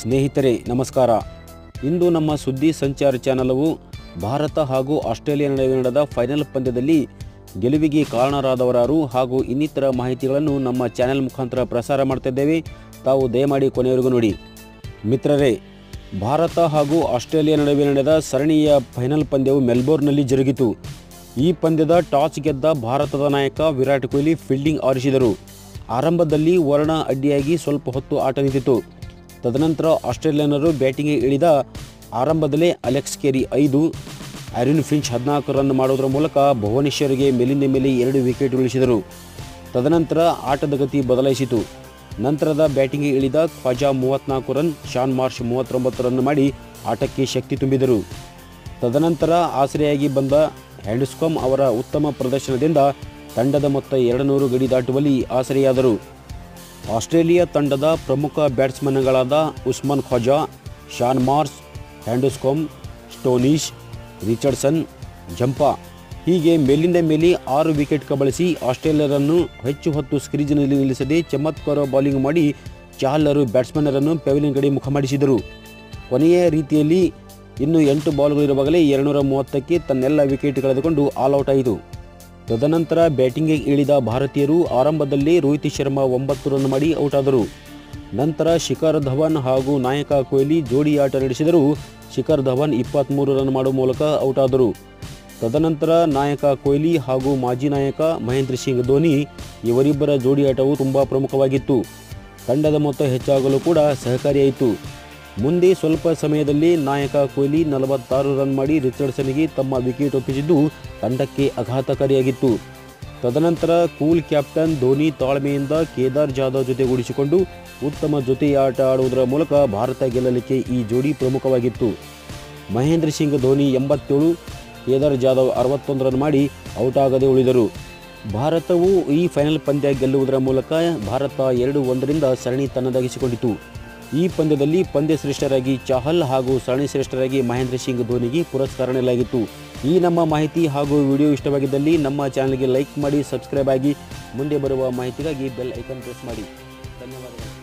ಸ್ನೇಹಿತರೆ, ನಮಸ್ಕಾರ. ಇಂದು ನಮ್ಮ ಸುದ್ದಿ ಸಂಚಾರ ಚಾನಲವು ಭಾರತ ಹಾಗೂ ಆಸ್ಟ್ರೇಲಿಯಾ ನಡುವೆ ನಡೆದ ಫೈನಲ್ ಪಂದ್ಯದಲ್ಲಿ ಗೆಲುವಿಗೆ ಕಾರಣರಾದವರಾರು ಹಾಗೂ ಇನ್ನಿತರ ಮಾಹಿತಿಗಳನ್ನು ನಮ್ಮ ಚಾನೆಲ್ ಮುಖಾಂತರ ಪ್ರಸಾರ ಮಾಡ್ತಿದ್ದೇವೆ. ತಾವು ದಯಮಾಡಿ ಕೊನೆಯವರೆಗೂ ನೋಡಿ. ಮಿತ್ರರೇ, ಭಾರತ ಹಾಗೂ ಆಸ್ಟ್ರೇಲಿಯಾ ನಡುವೆ ನಡೆದ ಸರಣಿಯ ಫೈನಲ್ ಪಂದ್ಯವು ಮೆಲ್ಬೋರ್ನ್ನಲ್ಲಿ ಜರುಗಿತು. ಈ ಪಂದ್ಯದ ಟಾಸ್ ಗೆದ್ದ ಭಾರತದ ನಾಯಕ ವಿರಾಟ್ ಕೊಹ್ಲಿ ಫೀಲ್ಡಿಂಗ್ ಆರಿಸಿದರು. ಆರಂಭದಲ್ಲಿ ವರ್ಣ ಅಡ್ಡಿಯಾಗಿ ಸ್ವಲ್ಪ ಹೊತ್ತು ಆಟ ನಿಂತಿತು ತದನಂತರ ಆಸ್ಟ್ರೇಲಿಯನ್ನರು ಬ್ಯಾಟಿಂಗ್ಗೆ ಇಳಿದ ಆರಂಭದಲ್ಲೇ ಅಲೆಕ್ಸ್ ಕೆರಿ ಐದು ಅರಿನ್ ಫಿಂಚ್ ಹದಿನಾಲ್ಕು ರನ್ ಮಾಡುವುದರ ಮೂಲಕ ಭುವನೇಶ್ವರ್ಗೆ ಮೇಲಿಂದ ಮೇಲೆ ಎರಡು ವಿಕೆಟ್ ಉಳಿಸಿದರು ತದನಂತರ ಆಟದ ಗತಿ ಬದಲಾಯಿಸಿತು. ನಂತರದ ಬ್ಯಾಟಿಂಗ್ಗೆ ಇಳಿದ ಖ್ವಾಜಾ ಮೂವತ್ತ್ನಾಲ್ಕು ರನ್, ಶಾನ್ ಮಾರ್ಷ್ ಮೂವತ್ತೊಂಬತ್ತು ರನ್ ಮಾಡಿ ಆಟಕ್ಕೆ ಶಕ್ತಿ ತುಂಬಿದರು. ತದನಂತರ ಆಸರೆಯಾಗಿ ಬಂದ ಹ್ಯಾಂಡ್ಸ್ಕಾಮ್ ಅವರ ಉತ್ತಮ ಪ್ರದರ್ಶನದಿಂದ ತಂಡದ ಮೊತ್ತ ಎರಡು ನೂರು ಗಡಿ ದಾಟುವಲ್ಲಿ ಆಸರೆಯಾದರು. ಆಸ್ಟ್ರೇಲಿಯಾ ತಂಡದ ಪ್ರಮುಖ ಬ್ಯಾಟ್ಸ್ಮನ್ಗಳಾದ Usman Khawaja, Shaun Marsh, Handscomb, Stoinis, Richardson, Zampa. ಹೀಗೆ ಮೇಲಿಂದ ಮೇಲೆ ಆರು ವಿಕೆಟ್ ಕಬಳಿಸಿ ಆಸ್ಟ್ರೇಲಿಯರನ್ನು ಹೆಚ್ಚು ಹೊತ್ತು ಸ್ಕ್ರೀಜಿನಲ್ಲಿ ನಿಲ್ಲಿಸದೆ ಚಮತ್ಕಾರ ಬೌಲಿಂಗ್ ಮಾಡಿ ಚಾಹಲರು ಬ್ಯಾಟ್ಸ್ಮನ್ನರನ್ನು ಪೆವಿಲಿಯನ್ ಕಡೆ ಮುಖ ಮಾಡಿಸಿದರು. ಕೊನೆಯ ರೀತಿಯಲ್ಲಿ ಇನ್ನು ಎಂಟು ಬಾಲ್ಗಳಿರುವಾಗಲೇ ಎರಡುನೂರ ಮೂವತ್ತಕ್ಕೆ ತನ್ನೆಲ್ಲ ವಿಕೆಟ್ ಕಳೆದುಕೊಂಡು ಆಲ್ಔಟ್ ಆಯಿತು. ತದನಂತರ ಬ್ಯಾಟಿಂಗ್ಗೆ ಇಳಿದ ಭಾರತೀಯರು ಆರಂಭದಲ್ಲಿ ರೋಹಿತ್ ಶರ್ಮಾ ಒಂಬತ್ತು ರನ್ ಮಾಡಿ ಔಟ್ ಆದರು ನಂತರ ಶಿಖರ್ ಧವನ್ ಹಾಗೂ ನಾಯಕ ಕೊಹ್ಲಿ ಜೋಡಿ ಆಟ ನಡೆಸಿದರು ಶಿಖರ್ ಧವನ್ ಇಪ್ಪತ್ತ್ಮೂರು ರನ್ ಮಾಡುವ ಮೂಲಕ ಔಟ್ ಆದರು ತದನಂತರ ನಾಯಕ ಕೊಹ್ಲಿ ಹಾಗೂ ಮಾಜಿ ನಾಯಕ ಮಹೇಂದ್ರ ಸಿಂಗ್ ಧೋನಿ ಇವರಿಬ್ಬರ ಜೋಡಿ ಆಟವು ತುಂಬ ಪ್ರಮುಖವಾಗಿತ್ತು. ತಂಡದ ಮೊತ್ತ ಹೆಚ್ಚಾಗಲು ಕೂಡ ಸಹಕಾರಿಯಾಯಿತು. ಮುಂದೆ ಸ್ವಲ್ಪ ಸಮಯದಲ್ಲಿ ನಾಯಕ ಕೊಹ್ಲಿ ನಲವತ್ತಾರು ರನ್ ಮಾಡಿ ರಿಚರ್ಡ್ಸನ್ಗೆ ತಮ್ಮ ವಿಕೆಟ್ ಒಪ್ಪಿಸಿದ್ದು ತಂಡಕ್ಕೆ ಆಘಾತಕಾರಿಯಾಗಿತ್ತು. ತದನಂತರ ಕೂಲ್ ಕ್ಯಾಪ್ಟನ್ ಧೋನಿ ತಾಳ್ಮೆಯಿಂದ ಕೇದಾರ್ ಜಾಧವ್ ಜೊತೆಗೂಡಿಸಿಕೊಂಡು ಉತ್ತಮ ಜೊತೆಯಾಟ ಆಡುವುದರ ಮೂಲಕ ಭಾರತ ಗೆಲ್ಲಲಿಕ್ಕೆ ಈ ಜೋಡಿ ಪ್ರಮುಖವಾಗಿತ್ತು. ಮಹೇಂದ್ರ ಸಿಂಗ್ ಧೋನಿ ಎಂಬತ್ತೇಳು, ಕೇದಾರ್ ಜಾಧವ್ ಅರವತ್ತೊಂದು ರನ್ ಮಾಡಿ ಔಟ್ ಆಗದೆ ಉಳಿದರು. ಭಾರತವು ಈ ಫೈನಲ್ ಪಂದ್ಯ ಗೆಲ್ಲುವುದರ ಮೂಲಕ ಭಾರತ ಎರಡು ಒಂದರಿಂದ ಸರಣಿ ತನ್ನದಾಗಿಸಿಕೊಂಡಿತು. ಈ ಪಂದ್ಯದಲ್ಲಿ ಪಂದ್ಯ ಶ್ರೇಷ್ಠರಾಗಿ ಚಾಹಲ್ ಹಾಗೂ ಸರಣಿ ಶ್ರೇಷ್ಠರಾಗಿ ಮಹೇಂದ್ರ ಸಿಂಗ್ ಧೋನಿಗೆ ಪುರಸ್ಕಾರ ನೀಡಲಾಗಿತ್ತು. ಈ ನಮ್ಮ ಮಾಹಿತಿ ಹಾಗೂ ವಿಡಿಯೋ ಇಷ್ಟವಾಗಿದ್ದಲ್ಲಿ ನಮ್ಮ ಚಾನಲ್ಗೆ ಲೈಕ್ ಮಾಡಿ ಸಬ್ಸ್ಕ್ರೈಬ್ ಆಗಿ ಮುಂದೆ ಬರುವ ಮಾಹಿತಿಗಾಗಿ ಬೆಲ್ ಐಕನ್ ಪ್ರೆಸ್ ಮಾಡಿ. ಧನ್ಯವಾದಗಳು.